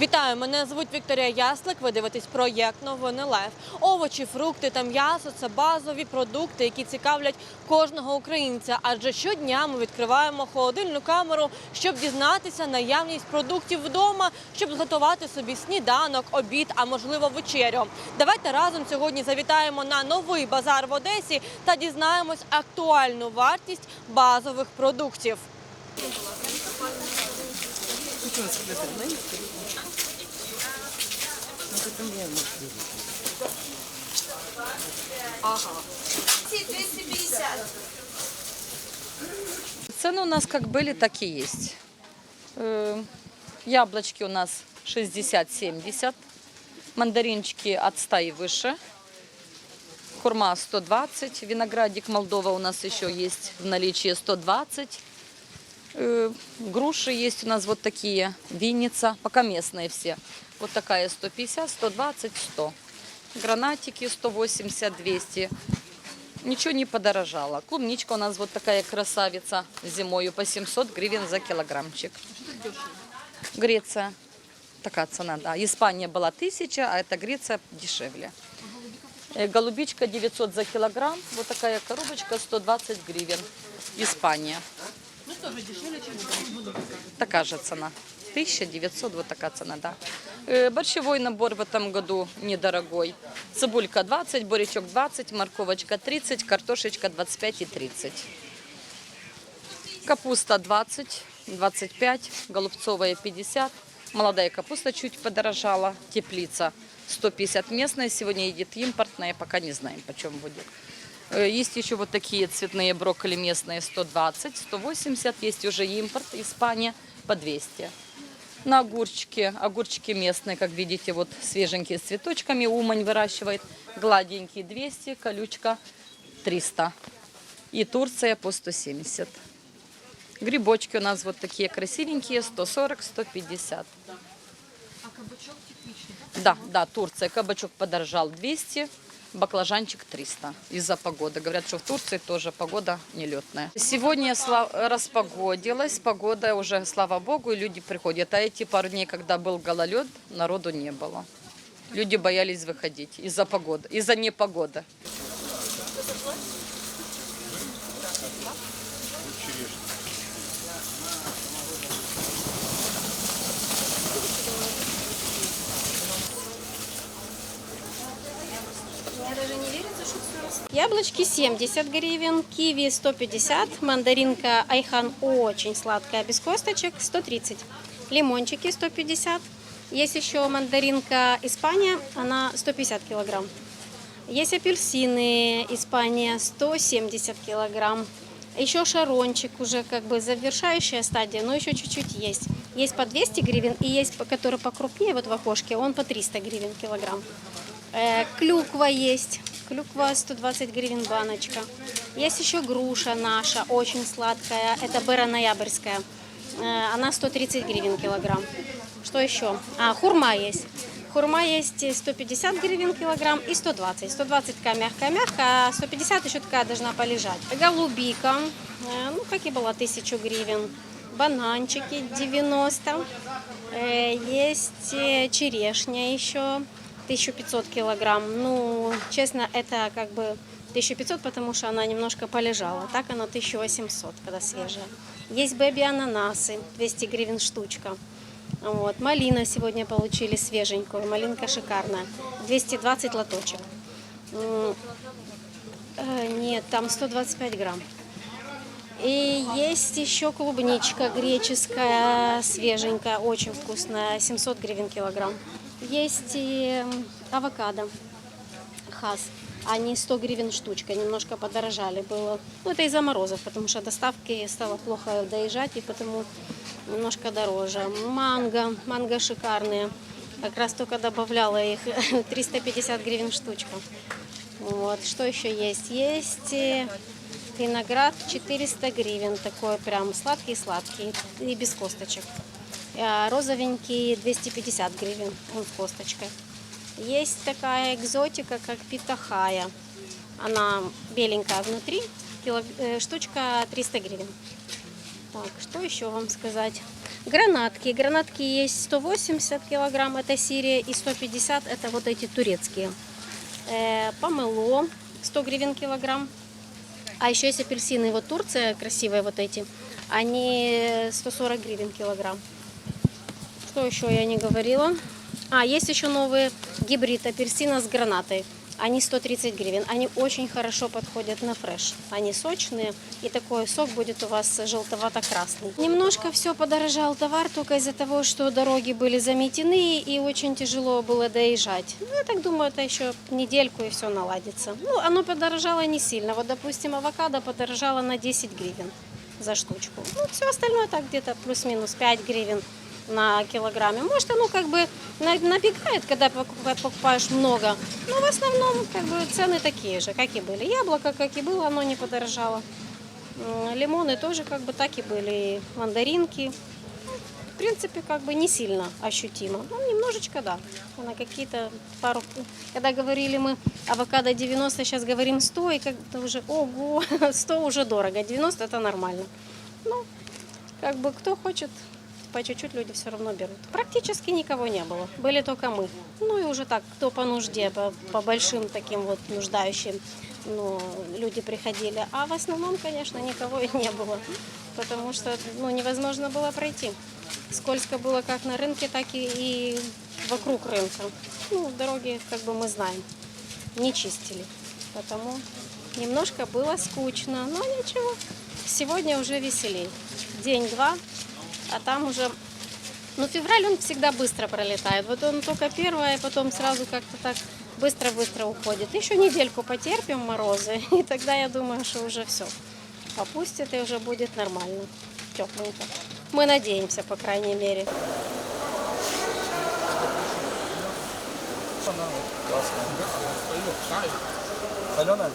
Вітаю, мене звуть Вікторія Яслик. Ви дивитесь проєкт Новини Лайф. Овочі, фрукти та м'ясо це базові продукти, які цікавлять кожного українця. Адже щодня ми відкриваємо холодильну камеру, щоб дізнатися наявність продуктів вдома, щоб зготувати собі сніданок, обід, а можливо вечерю. Давайте разом сьогодні завітаємо на новий базар в Одесі та дізнаємось актуальну вартість базових продуктів. Ці 250. Цены у нас как были, так и есть. Э, Яблочки у нас 60-70, мандаринчики от 100 и выше, хурма 120, виноградик Молдова у нас еще есть в наличии 120, Э, груши есть у нас вот такие, винница, пока местные все. Вот такая 150, 120, 100. Гранатики 180, 200. Ничего не подорожало. Клубничка у нас вот такая красавица зимою по 700 гривен за килограммчик. Греция. Такая цена, да. Испания была 1000, а это Греция дешевле. Э, Голубичка 900 за килограмм. Вот такая коробочка 120 гривен. Испания. Такая же цена. 1900, вот такая цена, да. Э, Борщевой набор в этом году недорогой. Цибулька 20, бурячок 20, морковочка 30, картошечка 25 и 30. Капуста 20, 25, голубцовая 50. Молодая капуста чуть подорожала. Теплица 150 местная, сегодня едет импортная, пока не знаем, почем будет. Э, Есть еще вот такие цветные брокколи местные 120, 180. Есть уже импорт, Испания по 200. На огурчики, огурчики местные, как видите, вот свеженькие с цветочками. Умань выращивает. Гладенькие 200, колючка 300. И Турция по 170. Грибочки у нас вот такие красивенькие, 140, 150. Да, да, Турция. Кабачок подорожал 200, баклажанчик 300 из-за погоды. Говорят, что в Турции тоже погода нелетная. Сегодня распогодилась, погода уже, слава богу, и люди приходят. А эти пару дней, когда был гололед, народу не было. Люди боялись выходить из-за погоды, из-за непогоды. Яблочки 70 гривен, киви 150, мандаринка Айхан очень сладкая, без косточек 130, лимончики 150. Есть еще мандаринка Испания, она 150 килограмм. Есть апельсины Испания 170 килограмм. Еще шарончик уже как бы завершающая стадия, но еще чуть-чуть есть. Есть по 200 гривен и есть, который покрупнее, вот в окошке, он по 300 гривен килограмм. Э, Клюква есть. Клюква 120 гривен баночка. Есть еще груша наша, очень сладкая. Это бера ноябрьская. Э, Она 130 гривен килограмм. Что еще? А, хурма есть. Хурма есть 150 гривен килограмм и 120. 120 такая мягкая-мягкая, а 150 еще такая должна полежать. Голубика, э, ну, как и было, 1000 гривен. Бананчики 90. Э, Есть черешня еще 1500 килограмм. Ну, честно, это как бы 1500, потому что она немножко полежала. Так она 1800, когда свежая. Есть бэби-ананасы, 200 гривен штучка. Вот. Малина сегодня получили свеженькую, малинка шикарная, 220 лоточек. Э, Нет, там 125 грамм. И есть еще клубничка греческая, свеженькая, очень вкусная, 700 гривен килограмм. Есть и авокадо, хас. Они 100 гривен штучка, немножко подорожали было. Ну, это из-за морозов, потому что доставки стало плохо доезжать, и потому немножко дороже. Манго, манго шикарные. Как раз только добавляла их 350 гривен штучка. Вот, что еще есть? Есть виноград 400 гривен, такой прям сладкий-сладкий и без косточек. А Розовенький 250 гривен, он с косточкой. Есть такая экзотика, как питахая. Она беленькая внутри, кило- э, штучка 300 гривен. Так, что еще вам сказать? Гранатки. Гранатки есть 180 килограмм, это Сирия, и 150 это вот эти турецкие. Э, помело 100 гривен килограмм. А еще есть апельсины, вот Турция, красивые вот эти, они 140 гривен килограмм. Что еще я не говорила? А, есть еще новые гибрид апельсина с гранатой. Они 130 гривен. Они очень хорошо подходят на фреш. Они сочные, и такой сок будет у вас желтовато-красный. Немножко все подорожал товар только из-за того, что дороги были заметены, и очень тяжело было доезжать. Ну, я так думаю, это еще недельку, и все наладится. Ну, оно подорожало не сильно. Вот, допустим, авокадо подорожало на 10 гривен за штучку. Ну, все остальное так где-то плюс-минус 5 гривен на килограмме. Может, оно как бы на- набегает, когда покупа- покупаешь много. Но в основном как бы цены такие же, как и были. Яблоко, как и было, оно не подорожало. Лимоны тоже как бы так и были. Мандаринки. В принципе, как бы не сильно ощутимо. Ну, немножечко, да. На какие-то пару... Когда говорили мы авокадо 90, сейчас говорим 100, и как-то уже, ого, 100 уже дорого, 90 это нормально. Ну, как бы кто хочет, по чуть-чуть люди все равно берут. Практически никого не было, были только мы. Ну и уже так, кто по нужде, по, по большим таким вот нуждающим, ну, люди приходили. А в основном, конечно, никого и не было, потому что ну, невозможно было пройти. Скользко было как на рынке, так и, и вокруг рынка. Ну, дороги, как бы мы знаем, не чистили. Потому немножко было скучно, но ничего. Сегодня уже веселей. День-два, а там уже... Ну, февраль, он всегда быстро пролетает. Вот он только первое, и потом сразу как-то так быстро-быстро уходит. Еще недельку потерпим морозы, и тогда я думаю, что уже все. Попустит, и уже будет нормально, тепленько. Мы надеемся, по крайней мере. Соленая?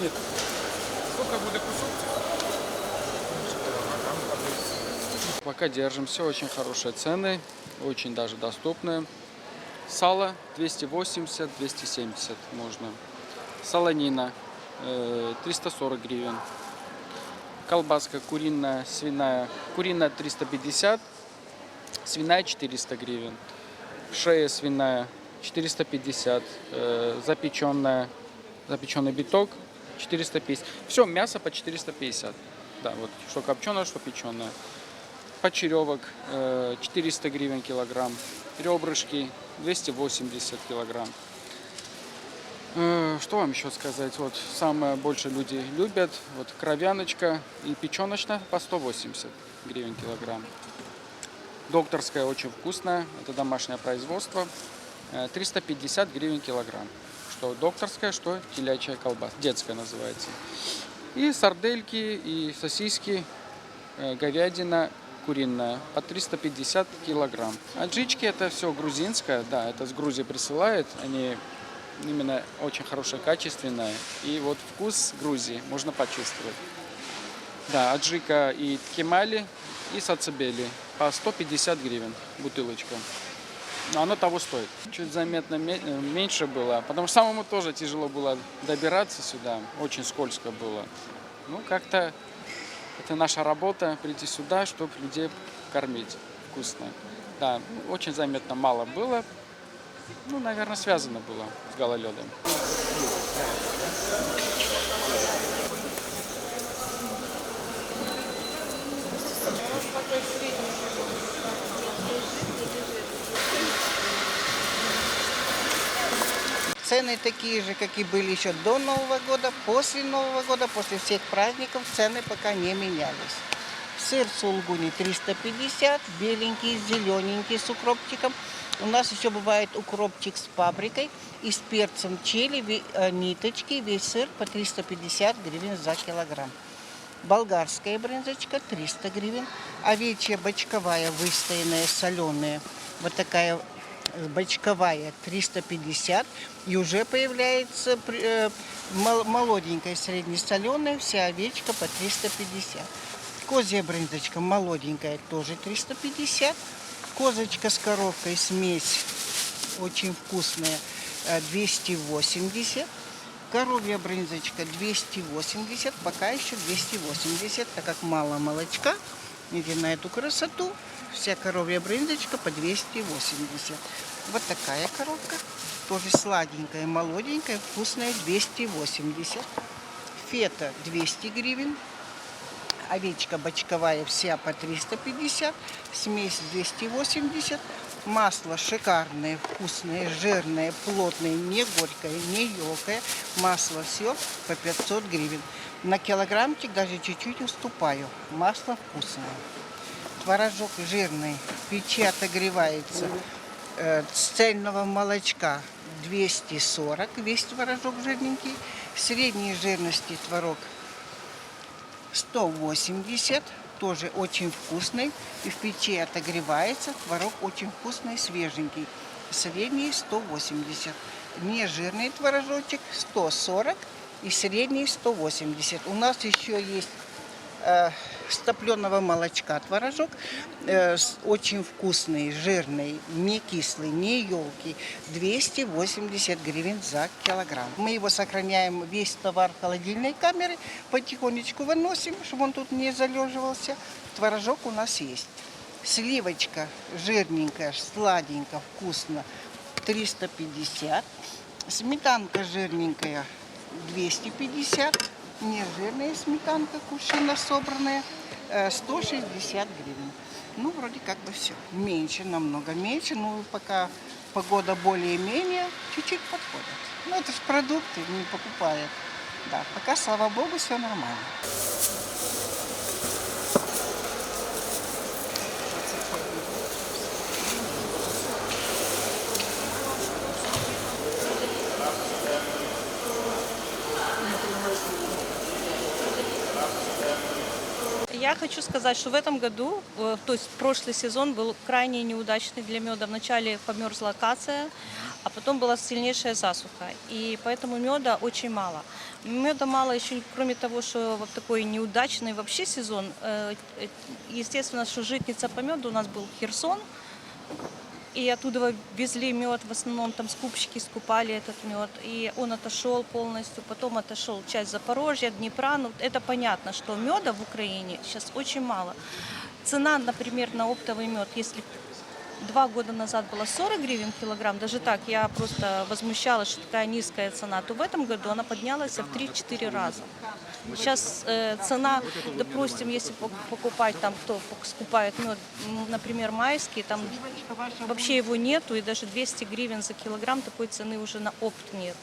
Нет. Сколько будет кусок? Пока держимся, очень хорошие цены, очень даже доступные. Сало 280-270 можно. Солонина э, 340 гривен. Колбаска куриная, свиная. Куриная 350, свиная 400 гривен. Шея свиная 450, э, запеченная, запеченный биток 450. Все, мясо по 450. Да, вот что копченое, что печеное. Почеревок э, 400 гривен килограмм. Ребрышки 280 килограмм. Э, Что вам еще сказать? Вот самое больше люди любят. Вот кровяночка и печеночная по 180 гривен килограмм. Докторская очень вкусная. Это домашнее производство. Э, 350 гривен килограмм. Что докторская, что телячья колбаса. Детская называется. И сардельки, и сосиски, э, говядина куриная по 350 килограмм. Аджички это все грузинское, да, это с Грузии присылают. Они именно очень хорошее, качественное. И вот вкус Грузии можно почувствовать. Да, аджика и кемали, и сацебели по 150 гривен бутылочка. Но оно того стоит. Чуть заметно ме- э, меньше было, потому что самому тоже тяжело было добираться сюда, очень скользко было. Ну, как-то это наша работа, прийти сюда, чтобы людей кормить вкусно. Да, очень заметно мало было. Ну, наверное, связано было с гололедом. Цены такие же, как и были еще до Нового года, после Нового года, после всех праздников цены пока не менялись. Сыр сулгуни 350, беленький, зелененький с укропчиком. У нас еще бывает укропчик с паприкой и с перцем чили, э, ниточки, весь сыр по 350 гривен за килограмм. Болгарская брынзочка 300 гривен. Овечья бочковая выстоянная соленая. Вот такая бочковая 350. И уже появляется э, мол- молоденькая среднесоленая, вся овечка по 350. Козья брынзочка молоденькая тоже 350. Козочка с коровкой смесь очень вкусная э, 280. Коровья брынзочка 280, пока еще 280, так как мало молочка. Видите на эту красоту. Вся коровья брындочка по 280. Вот такая коробка. Тоже сладенькая, молоденькая, вкусная, 280. Фета 200 гривен. Овечка бочковая вся по 350. Смесь 280. Масло шикарное, вкусное, жирное, плотное, не горькое, не елкое. Масло все по 500 гривен. На килограммчик даже чуть-чуть уступаю. Масло вкусное. Творожок жирный, в печи отогревается. Э, С цельного молочка 240, весь творожок жирненький. Средней жирности творог 180, тоже очень вкусный. И в печи отогревается. Творог очень вкусный, свеженький. Средний 180. Нежирный творожочек 140 и средний 180. У нас еще есть э, с топленого молочка творожок. э, очень вкусный, жирный, не кислый, не елки. 280 гривен за килограмм. Мы его сохраняем, весь товар в холодильной камере, потихонечку выносим, чтобы он тут не залеживался. Творожок у нас есть. Сливочка жирненькая, сладенькая, вкусно. 350. Сметанка жирненькая 250. Нежирная сметанка, кувшина собранная, э, 160 гривен. Ну, вроде как бы все. Меньше, намного меньше. Ну, пока погода более-менее, чуть-чуть подходит. Ну, это же продукты, не покупают. Да, пока, слава богу, все нормально. Я хочу сказать, что в этом году, э, то есть прошлый сезон был крайне неудачный для меда. Вначале померзла акация, а потом была сильнейшая засуха. И поэтому меда очень мало. Меда мало еще, кроме того, что вот такой неудачный вообще сезон. э, э, Естественно, что житница по меду у нас был Херсон. И оттуда везли мед, в основном там скупщики скупали этот мед. И он отошел полностью, потом отошел часть Запорожья, Днепра. Ну, это понятно, что меда в Украине сейчас очень мало. Цена, например, на оптовый мед, если два года назад была 40 гривен килограмм, даже так я просто возмущалась, что такая низкая цена, то в этом году она поднялась в 3-4 раза. Сейчас э, цена, допустим, если пок- покупать там, кто скупает мед, м, например, майский, там вообще его нету, и даже 200 гривен за килограмм такой цены уже на опт нету.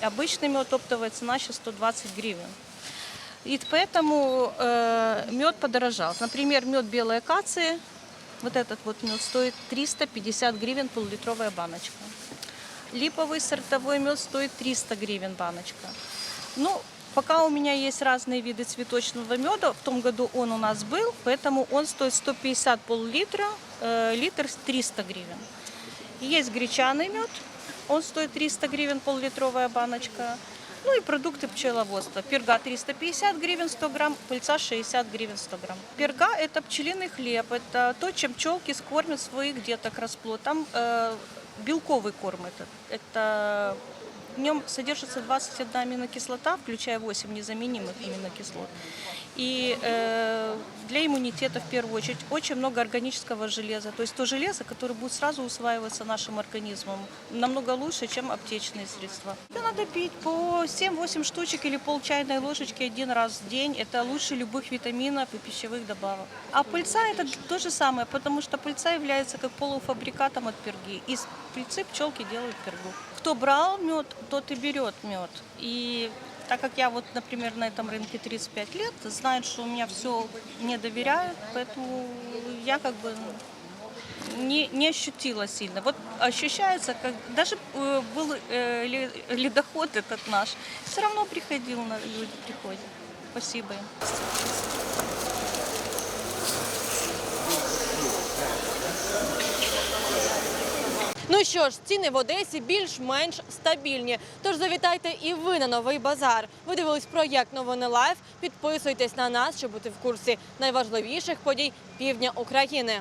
И обычный мед, оптовая цена сейчас 120 гривен. И поэтому э, мед подорожал. Например, мед белой акации, вот этот вот мед стоит 350 гривен полулитровая баночка. Липовый сортовой мед стоит 300 гривен баночка. Ну, пока у меня есть разные виды цветочного меда, в том году он у нас был, поэтому он стоит 150 пол-литра, э, литр 300 гривен. Есть гречаный мед, он стоит 300 гривен пол-литровая баночка. Ну и продукты пчеловодства. Перга 350 гривен 100 грамм, пыльца 60 гривен 100 грамм. Перга – это пчелиный хлеб, это то, чем пчелки скормят своих деток расплод. Там э, белковый корм этот. Это в нем содержится 21 аминокислота, включая 8 незаменимых аминокислот. И э, для иммунитета в первую очередь очень много органического железа. То есть то железо, которое будет сразу усваиваться нашим организмом намного лучше, чем аптечные средства. Это надо пить по 7-8 штучек или пол чайной ложечки один раз в день. Это лучше любых витаминов и пищевых добавок. А пыльца это то же самое, потому что пыльца является как полуфабрикатом от перги. Из пыльцы пчелки делают пергу. Кто брал мед, тот и берет мед. И так как я вот, например, на этом рынке 35 лет, знают, что у меня все не доверяют, поэтому я как бы не, не ощутила сильно. Вот ощущается, как даже э, был э, ле- ледоход этот наш, все равно приходил, на, люди приходят. Спасибо им. Ну що ж, ціни в Одесі більш-менш стабільні. Тож завітайте і ви на новий базар. Ви дивились проєкт Новини Лайф. Підписуйтесь на нас, щоб бути в курсі найважливіших подій півдня України.